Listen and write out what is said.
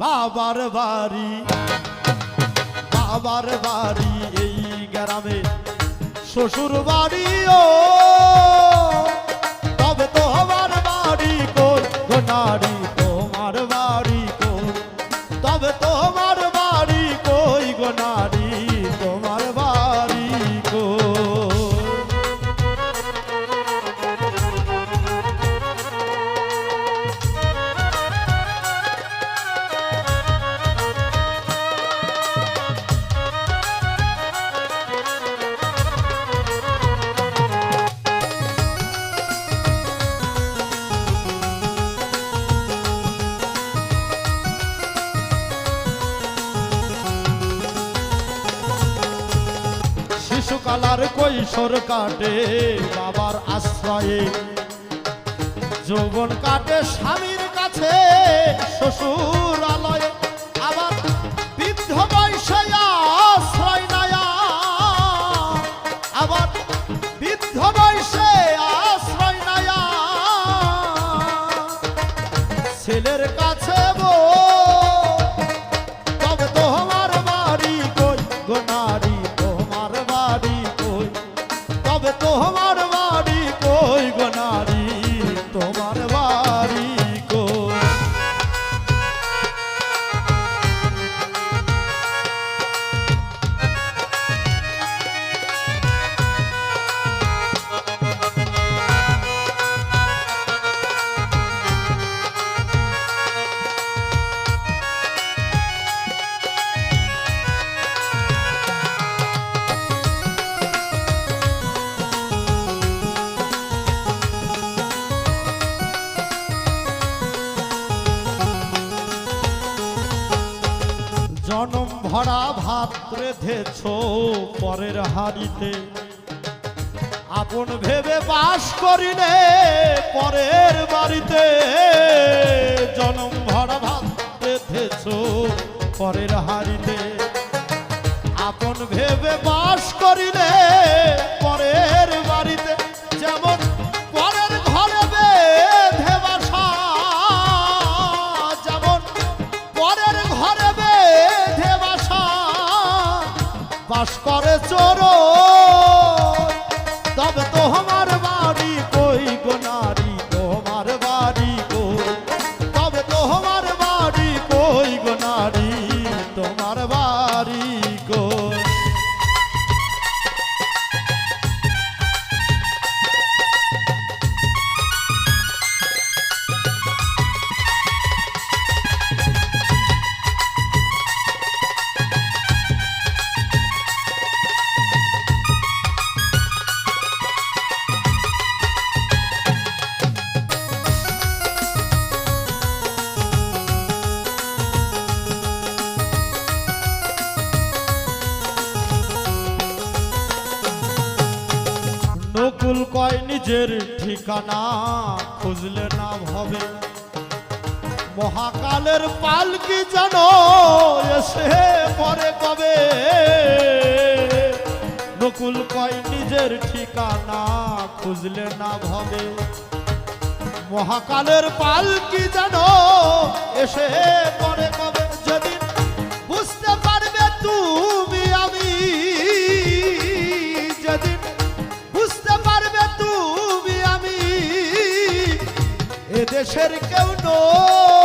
বাবার বাড়ি বাবার বাড়ি এই গ্রামে। শ্বশুর বাড়ি ও তবে তো আমার বাড়ি কোন তোমার বাড়ি কোন তবে তোমার বাড়ি শিশুকালার কৈশোর কাটে বাবার আশ্রয়ে। যৌবন কাটে স্বামীর ভরা ভাত রেধেছ পরের হাড়িতে। আপন ভেবে বাস করিলে পরের বাড়িতে। জনম ভরা ভাত রেধেছ পরের হাড়িতে। আপন ভেবে বাস বাস করে চোর। তবে তো বাড়ি নকুল কয় নিজের ঠিকানা, খুঁজলে না হবে। মহাকালের পালকি যেন এসে পরে কবে নকুল কয় নিজের ঠিকানা, খুঁজলে না হবে। মহাকালের পালকি যেন এসে এদেশের কেউ নয়।